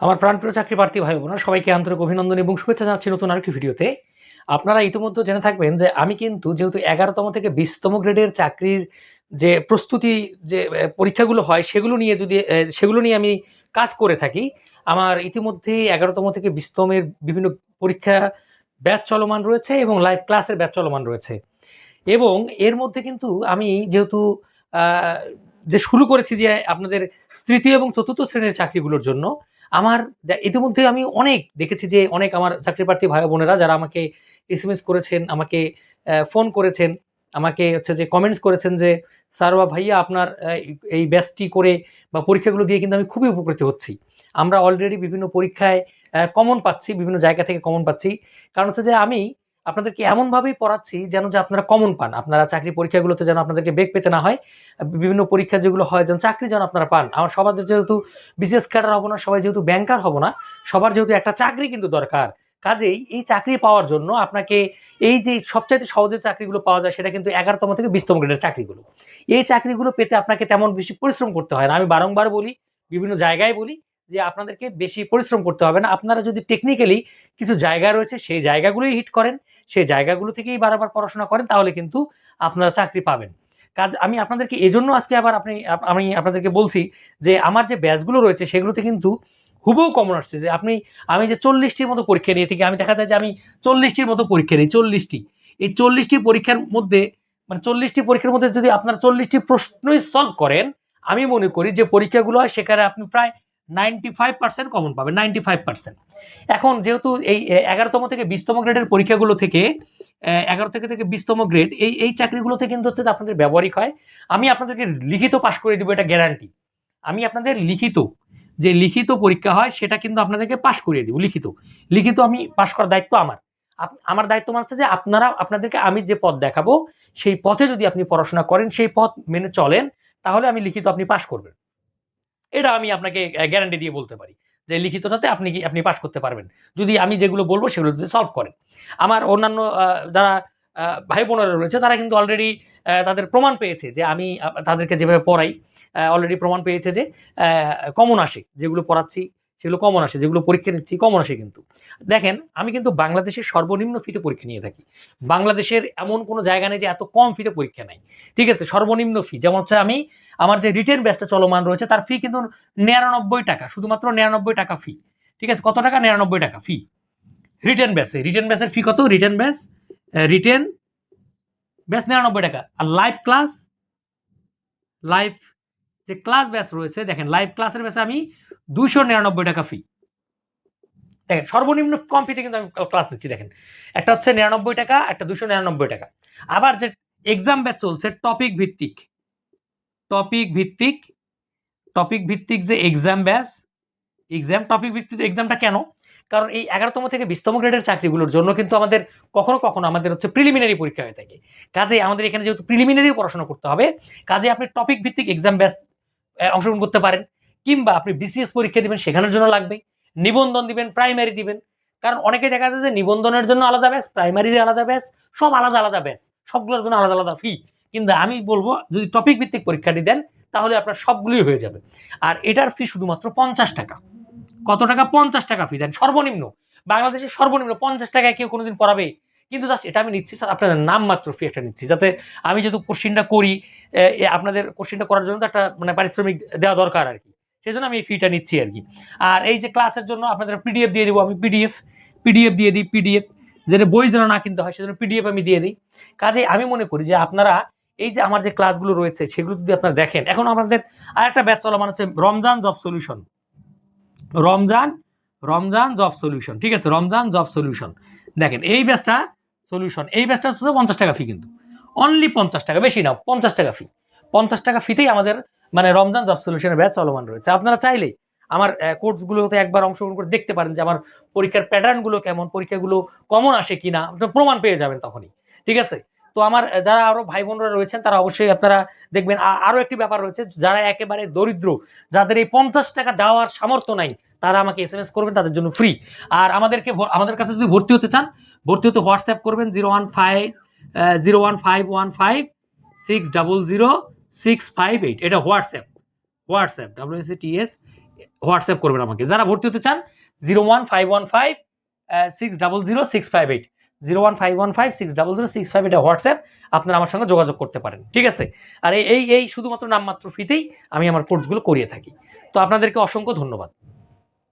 আমার প্রাণপ্রিয় চাকরি প্রার্থী ভাই বোনা সবাইকে আন্তরিক অভিনন্দন এবং শুভেচ্ছা জানাচ্ছি নতুন আরেকটি ভিডিওতে। আপনারা ইতিমধ্যে জেনে থাকবেন যে আমি কিন্তু যেহেতু এগারোতম থেকে বিশতম গ্রেডের চাকরির যে প্রস্তুতি, যে পরীক্ষাগুলো হয়, সেগুলো নিয়ে যদি সেগুলো নিয়ে আমি কাজ করে থাকি, আমার ইতিমধ্যে এগারোতম থেকে বিশতমের বিভিন্ন পরীক্ষা ব্যাচ চলমান রয়েছে এবং লাইভ ক্লাসের ব্যাচ চলমান রয়েছে। এবং এর মধ্যে কিন্তু আমি যেহেতু যে শুরু করেছি যে আপনাদের তৃতীয় এবং চতুর্থ শ্রেণির চাকরিগুলোর জন্য আমার ইতিমধ্যে আমি অনেক দেখেছি যে অনেক আমার চাকরি প্রার্থী ভাই বোনেরা যারা আমাকে এস করেছেন, আমাকে ফোন করেছেন, আমাকে হচ্ছে যে কমেন্টস করেছেন যে, স্যার বা ভাইয়া আপনার এই ব্যাচটি করে বা পরীক্ষাগুলো দিয়ে কিন্তু আমি খুবই উপকৃত হচ্ছি। আমরা অলরেডি বিভিন্ন পরীক্ষায় কমন পাচ্ছি, বিভিন্ন জায়গা থেকে কমন পাচ্ছি। কারণ হচ্ছে যে আমি আপনাদেরকে এমনভাবেই পড়াচ্ছি যেন যে আপনারা কমন পান। আপনারা চাকরি পরীক্ষাগুলোতে যেন আপনাদেরকে বেগ পেতে না হয়, বিভিন্ন পরীক্ষা যেগুলো হয় যেন চাকরি যেন আপনারা পান। আমার সবার যেহেতু বিসিএস ক্যাডার হব না, সবাই যেহেতু ব্যাংকার হব না, সবার যেহেতু একটা চাকরি কিন্তু দরকার। কাজেই এই চাকরি পাওয়ার জন্য আপনাকে এই যে সবচাইতে সহজে চাকরিগুলো পাওয়া যায়, সেটা কিন্তু এগারোতম থেকে বিশতম গ্রেডের চাকরিগুলো। এই চাকরিগুলো পেতে আপনাকে তেমন বেশি পরিশ্রম করতে হয় না। আমি বারংবার বলি, বিভিন্ন জায়গায় বলি যে আপনাদেরকে বেশি পরিশ্রম করতে হবে না। আপনারা যদি টেকনিক্যালি কিছু জায়গা রয়েছে, সেই জায়গাগুলোই হিট করেন। সেই জায়গাগুলো থেকেই বারবার পড়াশোনা করেন, তাহলে কিন্তু আপনারা চাকরি পাবেন। কাজ, আমি আপনাদেরকে এজন্য আজকে আবার আপনি আমি আপনাদেরকে বলছি যে আমার যে ব্যাচগুলো রয়েছে, সেগুলোতে কিন্তু হুবহু কমন আসছে যে আপনি, আমি যে চল্লিশটির মতো পরীক্ষা নিয়ে থাকি, আমি দেখা যায় যে আমি চল্লিশটির মতো পরীক্ষা নিই, চল্লিশটি। এই চল্লিশটি পরীক্ষার মধ্যে মানে চল্লিশটি পরীক্ষার মধ্যে যদি আপনার চল্লিশটি প্রশ্নই সলভ করেন, আমি মনে করি যে পরীক্ষাগুলো হয় সেখানে আপনি প্রায় নাইনটি ফাইভ পার্সেন্ট কমন পাবে নাইনটি ফাইভ পার্সেন্ট এখন যেহেতু এই এগারোতম থেকে বিশতম গ্রেডের পরীক্ষাগুলো থেকে এগারো থেকে থেকে বিশতম গ্রেড এই এই চাকরিগুলোতে কিন্তু হচ্ছে আপনাদের ব্যবহারিক হয়। আমি আপনাদেরকে লিখিত পাশ করে দিব, এটা গ্যারান্টি আমি আপনাদের লিখিত, যে লিখিত পরীক্ষা হয়, সেটা কিন্তু আপনাদেরকে পাশ করিয়ে দিব, লিখিত। লিখিত আমি পাশ করার দায়িত্ব আমার। আমার দায়িত্ব মানে হচ্ছে যে আপনারা, আপনাদেরকে আমি যে পথ দেখাবো, সেই পথে যদি আপনি পড়াশোনা করেন, সেই পথ মেনে চলেন, তাহলে আমি লিখিত আপনি পাশ করবেন। এটা আমি আপনাকে গ্যারান্টি দিয়ে বলতে পারি যে লিখিতটাতে আপনি কি, আপনি পাশ করতে পারবেন। যদি আমি যেগুলো বলব সেগুলো যদি সলভ করেন। আমার অন্যান্য যারা ভাই বোনেরা রয়েছে, তারা কিন্তু অলরেডি তাদের প্রমাণ পেয়েছে যে আমি তাদেরকে যেভাবে পড়াই অলরেডি প্রমাণ পেয়েছে যে কমন আসে যেগুলো পড়াচ্ছি সেগুলো কমন আসে, যেগুলো পরীক্ষা নিচ্ছি কমন আসে কিন্তু। দেখেন, আমি কিন্তু বাংলাদেশের সর্বনিম্ন ফিতে পরীক্ষা নিয়ে থাকি। বাংলাদেশের এমন কোনো জায়গা নেই যে এত কম ফিতে পরীক্ষা নাই। ঠিক আছে, সর্বনিম্ন ফি, যেমন হচ্ছে আমি, আমার যে রিটেন ব্যাচটা চলমান রয়েছে, তার ফি কিন্তু নিরানব্বই টাকা, শুধুমাত্র নিরানব্বই টাকা ফি ঠিক আছে, কত টাকা? নিরানব্বই টাকা ফি রিটেন ব্যাসে রিটেন ব্যাসের ফি কত? রিটেন ব্যাস রিটেন ব্যাস নিরানব্বই টাকা। আর লাইভ ক্লাস লাইভ যে ক্লাস ব্যাস রয়েছে, দেখেন লাইভ ক্লাসের ব্যাসে আমি দুশো নিরানব্বই টাকা ফি দেখেন, সর্বনিম্ন কম ফিতে কিন্তু আমি ক্লাস নিচ্ছি, দেখেন। একটা হচ্ছে নিরানব্বই টাকা, একটা দুশো নিরানব্বই টাকা। আবার যে এক্সাম ব্যাচ চলছে টপিক ভিত্তিক। টপিক ভিত্তিক টপিক ভিত্তিক যে এক্সাম ব্যাচ এক্সাম টপিক ভিত্তিক এক্সামটা কেন? কারণ এই এগারোতম থেকে বিশতম গ্রেডের চাকরিগুলোর জন্য কিন্তু আমাদের কখনো কখনো আমাদের হচ্ছে প্রিলিমিনারি পরীক্ষা হয়ে থাকে। কাজে আমাদের এখানে যেহেতু প্রিলিমিনারি পড়াশোনা করতে হবে, কাজে আপনি টপিক ভিত্তিক এক্সাম ব্যাচ অংশগ্রহণ করতে পারেন। কিংবা আপনি বিসিএস পরীক্ষা দিবেন সেখানের জন্য লাগবে, নিবন্ধন দিবেন প্রাইমারি দিবেন। কারণ অনেকে দেখা যায় যে নিবন্ধনের জন্য আলাদা ব্যাস প্রাইমারির আলাদা ব্যাস সব আলাদা আলাদা ব্যাস সবগুলোর জন্য আলাদা আলাদা ফি কিন্তু আমি বলব, যদি টপিক ভিত্তিক পরীক্ষাটি দেন, তাহলে আপনার সবগুলোই হয়ে যাবে। আর এটার ফি শুধুমাত্র পঞ্চাশ টাকা। কত টাকা? পঞ্চাশ টাকা ফি দেন সর্বনিম্ন, বাংলাদেশের সর্বনিম্ন পঞ্চাশ টাকায় কেউ কোনোদিন পড়াবে। কিন্তু জাস্ট এটা আমি নিচ্ছি আপনাদের নাম মাত্র ফি একটা নিচ্ছি। যাতে আমি যেহেতু কোশ্চিনটা করি আপনাদের কোশ্চিনটা করার জন্য তো একটা মানে পারিশ্রমিক দেওয়া দরকার আর কি। সেই জন্য আমি এই ফিটা নিচ্ছি আর কি। আর এই যে ক্লাসের জন্য আপনাদের পিডিএফ দিয়ে দেবো আমি পিডিএফ পিডিএফ দিয়ে দিই পিডিএফ যেটা বই যেন না কিনতে হয় সেজন্য পিডিএফ আমি দিয়ে দিই। কাজে আমি মনে করি যে আপনারা এই যে আমার যে ক্লাসগুলো রয়েছে সেগুলো যদি আপনারা দেখেন, এখন আমাদের আরেকটা ব্যাচ চলমান আছে Ramzan job solution Ramzan Ramzan job solution ঠিক আছে? রমজান জব সলিউশন দেখেন, এই ব্যাচটা সলিউশন এই ব্যাচটা হচ্ছে পঞ্চাশ টাকা ফি কিন্তু। অনলি পঞ্চাশ টাকা, বেশি না, পঞ্চাশ টাকা ফি পঞ্চাশ টাকা ফিতেই আমাদের মানে রমজান জব সলিউশনের ব্যাচ চলমান রয়েছে। আপনারা চাইলেই আমার কোর্সগুলোতে একবার অংশগ্রহণ করে দেখতে পারেন যে আমার পরীক্ষার প্যাটার্নগুলো কেমন, পরীক্ষাগুলো কমন আসে কিনা, আপনারা প্রমাণ পেয়ে যাবেন তখনই। ঠিক আছে? তো আমার যারা আরও ভাই বোনরা রয়েছেন, তারা অবশ্যই আপনারা দেখবেন আরও একটি ব্যাপার রয়েছে, যারা একেবারে দরিদ্র, যাদের এই পঞ্চাশ টাকা দেওয়ার সামর্থ্য নাই, তারা আমাকে এস এম এস করবেন, তাদের জন্য ফ্রি আর আমাদেরকে আমাদের কাছে যদি ভর্তি হতে চান, ভর্তি হতে হোয়াটসঅ্যাপ করবেন zero one five zero one five one five six double zero six five eight এটা WhatsApp WhatsApp W S T S WhatsApp করবেন আমাকে। যারা ভর্তি হতে চান zero one five one five six double zero six five eight zero one five one five six double zero six five এটা WhatsApp, আপনারা আমার সঙ্গে যোগাযোগ করতে পারেন, ঠিক আছে? আর এই এই শুধুমাত্র নামমাত্র ফিতেই আমি আমার কোর্সগুলো করিয়ে থাকি। তো আপনাদেরকে অসংখ্য ধন্যবাদ।